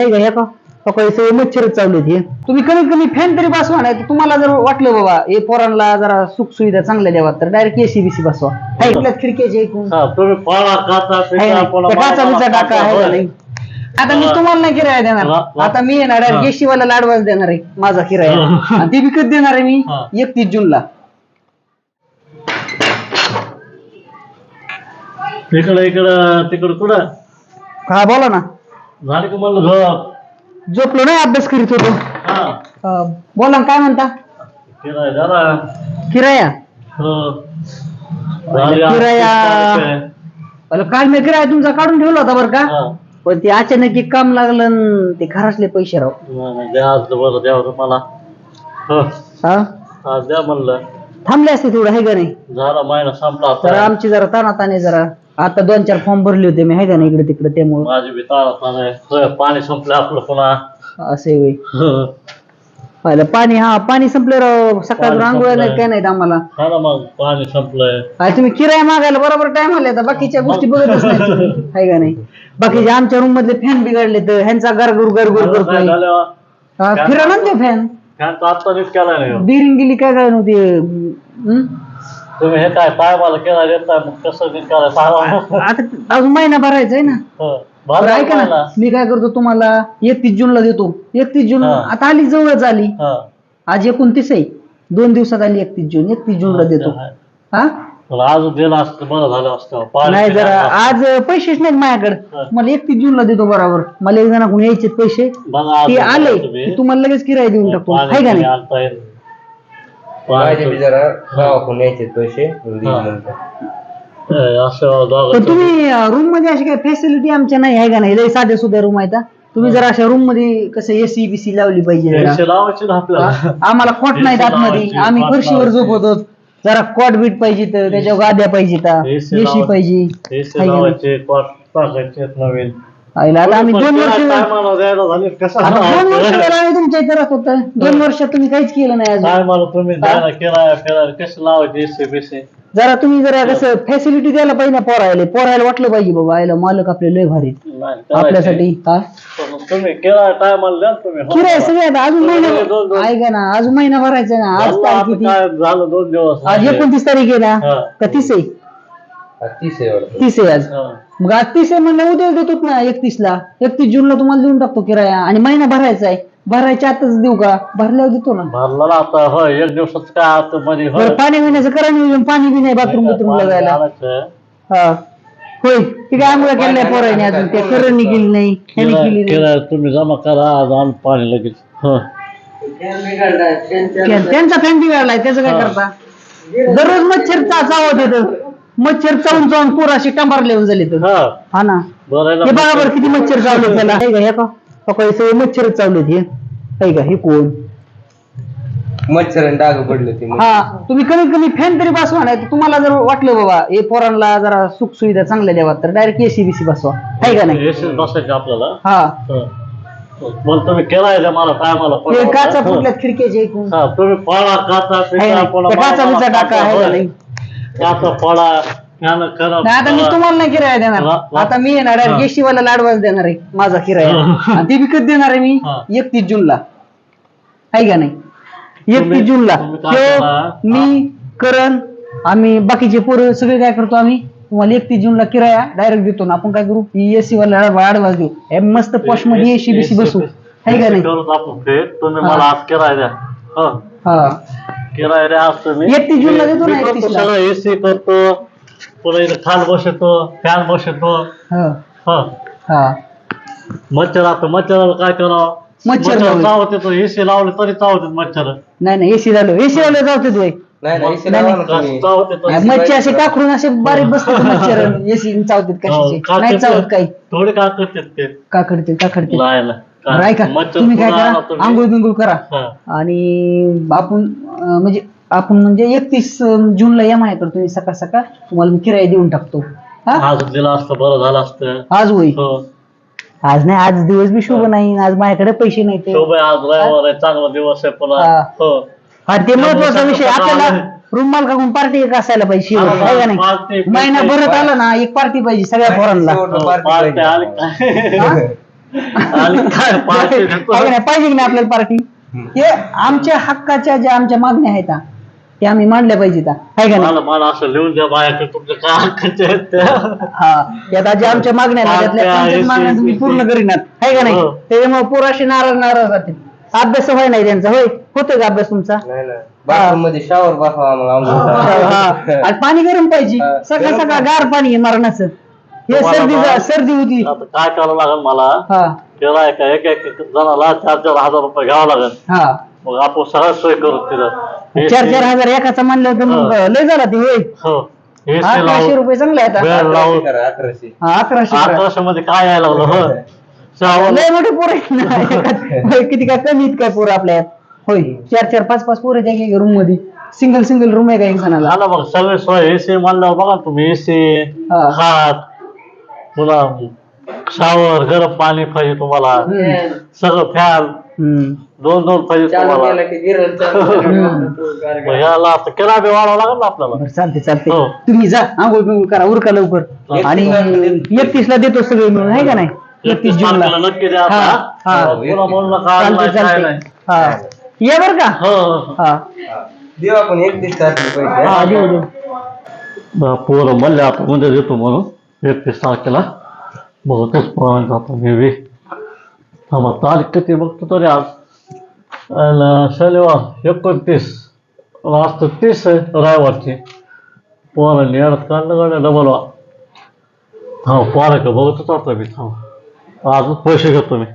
सकाळी सगळे मच्छर चालू आहेत हे तुम्ही कमीत कमी फॅन तरी बसवा नाही तर तुम्हाला जर वाटलं बाबा हे पोरांना जरा सुख सुविधा चांगल्या द्यावा तर डायरेक्ट एसी बीसी बसवा हाय कुठल्यात खिडकीचे एकूण हा तुम्ही पाळा काचा आहे पिता, ना? पुन्हा त्या काचा माळा, बिचा टाका आहे का होय. नाही आता मी तुम्हाला नाही किराया देणार. आता मी येणार हा. एसी वाला लाडवाच देणार आहे माझा किराया हा. आणि ते विकत देणार आहे मी हा. एकतीस जूनला इकडं इकडं तिकडं कुठं हा बोला ना झाली का म्हणलं झोप? झोपलो नाही अभ्यास करीत होतो. हा. अं, बोला ना काय म्हणता? फिराय झाला. किराया? हो. झाली आज किराया- तीस तारीख आहे. अरे काल मी किराया तुमचा काढून ठेवला होता बरं का? हा. पण ते अचानक एक काम लागलं ते खरासले पैसे राव. नाही, नाही, द्या आज बरं द्या बरं मला. हो. हा? आज द्या म्हणलं. थांबले असते थोडं आहे का नाही? झाला महिना संपला तर आता आमची जरा तानाताने जरा आता दोन चार फॉर्म भरले होते मी का नाही इकडे तिकडे त्यामुळं. माझी बी ताळा पाणी होय, पाणी संपलं आपलं पुन्हा. असे होय. हो. पाहिलं पाणी हा पाणी संपलं राव सकाळ पाणी आंघोळ संपलंय. नाही काय नाही आम्हाला. हा ना मग पाणी संपलंय. तुम्ही किराया मागायला बरोबर टाइम आले तर बाकीच्या गोष्टी बघतच नाही तुम्ही. आहे का नाही? बाकीचे आमच्या रूम मधले फॅन बिघडले तर ह्यांचा गरगुर गरगुर काय करतोय. झालं? हा, फिरा ना ते फॅन फॅन तर आता नीट केला नाही हो. बिरिंग गेली काय काय नव्हती? हम्म? तुम्ही हे काय पाय मला केला देताय मग कसं सांगा. आता अजून महिना भरायचा आहे ना हो. बरं ऐका ना. मी काय करतो तुम्हाला एकतीस जूनला देतो एकतीस जून हा. आता आली जवळच आली हा. आज एकोणतीस आहे दोन दिवसात आली एकतीस जून एकतीस जूनला देतो हा पण आज दिलं असतं बरं झालं असतं पाणी नाही जरा. आज पैसेच नाहीत माझ्याकडे हा. मला एकतीस जूनला देतो बरोबर मला एक जणाकडून यायचे पैसे बघा आज ते आले तुम्ही. की तुम्हाला लगेच किराया देऊन टाकतो पाणी आहे का नाही आणता येईल. माझे बी पाणी जरा गावाकडून यायचे पैसे देईन. नंतर. ए, असं दोघं पण तुम्ही रूममध्ये अशी काही फॅसिलिटी आमच्या नाही आहे का नाही लय साध्या सुध्या रूम आहेत हा. तुम्ही जर अशा रूममध्ये कसं एसी बीसी लावली पाहिजे जरा. पैसे लावायचे ना आपल्याला हा? आम्हाला खोट नाही AC आतमध्ये लावायची, आम्ही कॉट फरशीवर लावायची. झोपतो जरा कॉट बीट पाहिजे तर त्याच्यावर गाद्या पाहिजे AC एसी लावायची. पाहिजे पैसे आहे का नाही? लावायचे पाच टाकायचे नवीन आईला आता आम्ही दोन वर्ष काय मला द्यायला झाले. कसं आता दोन वर्ष काय झालं आम्ही तुमच्या इथे राहत होतो. दोन वर्षात तुम्ही काहीच केलं नाही अजून. तुम्ही द्यायला केला केला कसं लावायचे एसी बिसी जरा तुम्ही जरा कसं फॅसिलिटी द्यायला पाहिजे ना पोरायला. पोरायला वाटलं पाहिजे बाबा आयला मालक आपले लय भारी आपल्यासाठी हा? तुम्ही केला टायमाला द्या ना तुम्ही. हो. किराय सगळे आता अजून दोन- महिना दोन- दोन. ऐका ना अजून महिना भरायचा ना. आज झालं तारीख आता किती? काय झालं दोन दिवस आज एकोणतीस तारीख आहे ना? हा. का तीस आहे? हा, तीस आज. हा. मग आज तीस आहे म्हणलं उद्या देतो ना एकतीस ला एकतीस जूनला तुम्हाला देऊन टाकतो किराया. आणि महिना भरायचा आहे. भरायच्या आताच देऊ का? भरल्यावर देतो ना. भरला ना आता होय एक दिवसाच काय आता मध्ये. बरं पाणी पिण्याचं करा नियोजन. पाणी बी नाही बाथरूम बिथरूमला जायला आणायचं. हा. होय ती काय आंघोळ केल्या पोराने अजून? ते करणी केली नाही. ह्याने केला- केली नाही. केला तुम्ही जमा करा आज आण पाणी लगेच. हो. त्या- त्यांचा फॅन बिघडलाय त्याचं काय हा. करता? दररोज मच्छर चा चावत येत मच्छर चावून चावून पोराशी टंबारले येऊन झाले तर हा हा ना. हे बघा बरं किती मच्छर चावले त्याला हे का हे का सकाळी सगळे मच्छर चावलेत हे हे का हे कोण मच्छर आणि डाग पडले ते हा तुम्ही कमीत कमी फॅन तरी बसवा नाही तर तुम्हाला जर वाटलं बाबा हे पोरांना जरा सुख सुविधा चांगल्या द्यावा तर डायरेक्ट एसी बीसी बसवा आहे का नाही एसीत बसायचं आपल्याला हा हा. मग तुम्ही केलाय का मला काय मला हे पडलं? काचा. फुटल्यात खिडकीचे एकूण हा तुम्ही फळा काचा आहे पिता, ना? पुन्हा त्या काचा बिचा काचा, आहे का. नाही काचा फळा करा नाही आता मी. तुम्हाला नाही किराया देणार वा- वा- आता मी येणार हा. एसी वाला लाडवाच देणार आहे माझा किराया हा. आणि ते विकत देणार आहे मी हा. एकतीस जूनला आहे का नाही एकतीस जूनला तुम्ही काय तो करा? मी करण आम्ही बाकीचे पोरं सगळे काय करतो आम्ही तुम्हाला एकतीस जूनला किराया डायरेक्ट देतो ना आपण काय करू एसी वाला ऍडव्हान्स देऊ हे मस्त पॉशमध्ये एसी बीसी बसू आहे का नाही आपण तुम्ही हा. मला आज किराया द्या हो हा द्या आज तुम्ही 31 जूनला देतो ना, मी करतो 31 ला. सगळं एसी करतो. पुन्हा इथं खाल बसतो फॅन बसतो हा. हो. हा. मच्छर आता मच्छराला काय करावं? मच्छर मच्छर लावले. चावत येतो एसी लावले तरी चावत येत मच्छर. नाही नाही एसी झालो एसी वाला जाऊ तुम्ही नाही नाही इथे नाही, लावा ना काय तुम्ही. चावत येतो AC मच्छी असे. टाकून असे बारीक बसतात मच्छर. एसी चावतात हो, कशाचे नाही ते- चावत काही. थोडे काय करतात ते. का करते का करते लायला. बरं ऐका तुम्ही काय पुन्हा करा? तुम्ही. आंघोळ बिंघोळ करा. हा. आणि आपण अं, म्हणजे आपण म्हणजे एकतीस जूनला या माझ्याकडे तुम्ही सकाळ सकाळ तुम्हाला मी किराया देऊन टाकतो. हा? आज दिलं असतं बरं झालं असतं. आज होईल हो. आज नाही आज दिवस बी शुभ नाही आज माझ्याकडे पैसे नाही ते शोभा आज रविवार आहे चांगला दिवस आहे पुन्हा. हा. हो. हा ते महत्त्वाचा विषय आपल्याला रूम मालकाकडून पार्टी एक असायला पाहिजे हा, शेवट, आहे का party, नाही? party, महिना भरत आला ना एक पार्टी पाहिजे सगळ्या पोरांना. हो, party. आली? हा? आणि काय पार्टी देतो. आहे का नाही? पाहिजे की नाही आपल्याला पार्टी हे आमच्या हक्काच्या ज्या आमच्या मागण्या आहेत हा, ते आम्ही मांडल्या पाहिजेत हा. आहे का नाही? मला मला असं लिहून द्या बाया तुमच्या काय हक्काचे आहेत त्या. हा यात ज्या आमच्या मागण्या आहेत, त्यातल्या पार्ट्या, कोणत्याच मागण्या तुम्ही SC, पूर्ण करीनात आहे का नाही? हो. त्याच्यामुळे पोराशी नाराज नाराज राहतील अभ्यास व्हाय नाही त्यांचा होय? होतोय का अभ्यास तुमचा? नाही ना बाथरूममध्ये शावर बसवा मग हा. आणि पाणी गरम पाहिजे. हा, सकाळ गरम सकाळ गार पाणी आहे मरणाचं. हे तुम्हाला सर्दी सर्दी होती. आता काय करावं लागेल मला? हा. त्याला एका एक एक एक जणाला चार चार हजार रुपये घ्यावं लागेल. हा. मग आपण सगळं सोय करू तिथं. चार चार हजार एकाचा म्हणलं तर मग हा. लय झाला ते होय. हो. AC अकराशे लावून रुपये चांगले आहेत. लावून करा अकराशे. हा अकराशे करा. अकराशे मध्ये काय यायला लागलं हो? शावर लय मोठे पोर आहेत ना. एकात- होय, किती काय कमी आहेत काय पोर आपल्या यात? होय चार चार पाच पाच पोर आहेत एक रूममध्ये. सिंगल सिंगल रूम आहे का एक जणाला? झालं बघ सगळे सोय. एसी म्हणल्यावर बघा ना तुम्ही एसी हा. खाट पुन्हा शावर गरम पाणी पाहिजे तुम्हाला. सगळं फॅन. हम्म. दोन दोन पाहिजे तुम्हाला. केलं मग ह्याला आता किराया बी वाढावा लागेल ना आपल्याला. चालते चालते हो. तुम्ही जा आंघोळ बिंघोळ करा उरका लवकर. आणि एकतीस ला देतो सगळे मिळून आहे का नाही? एकतीस जूनला. तारखेला नक्की द्या हा, आता हा. नका आज चालते नाही, काय चालते नाही. हा. ये बर का? हो हो. हा. देऊ आपण हा देऊ पोरं म्हणले आता मध्ये देतो म्हणून. एकतीस तारखेला बहुतच प्रमाण जातो मी बी थांबा तारीख किती बघतो तरी आज शनिवार एकोणतीस आज तर तीस आहे रविवारची पोरांनी येण्यात काढलं गाड्या डबल वा हा पोरा का बघतच आता मी थांबा आजच पैसे घेतो मी